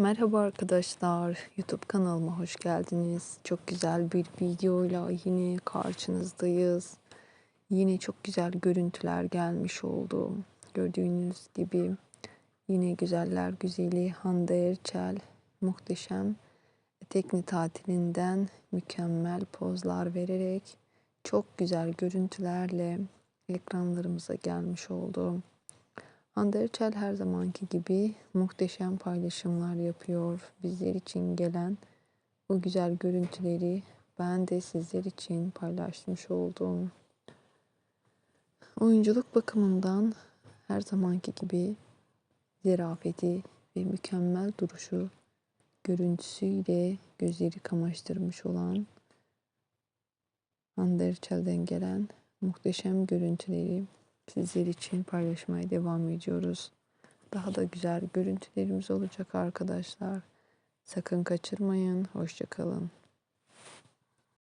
Merhaba arkadaşlar, YouTube kanalıma hoş geldiniz. Çok güzel bir videoyla yine karşınızdayız. Yine çok güzel görüntüler gelmiş oldu. Gördüğünüz gibi yine güzeller güzeli Hande Erçel muhteşem tekne tatilinden mükemmel pozlar vererek çok güzel görüntülerle ekranlarımıza gelmiş oldu. Hande Erçel her zamanki gibi muhteşem paylaşımlar yapıyor. Bizler için gelen bu güzel görüntüleri ben de sizler için paylaşmış oldum. Oyunculuk bakımından her zamanki gibi zerafeti ve mükemmel duruşu görüntüsüyle gözleri kamaştırmış olan Hande Erçel'den gelen muhteşem görüntüleri sizler için paylaşmaya devam ediyoruz. Daha da güzel görüntülerimiz olacak arkadaşlar. Sakın kaçırmayın. Hoşçakalın.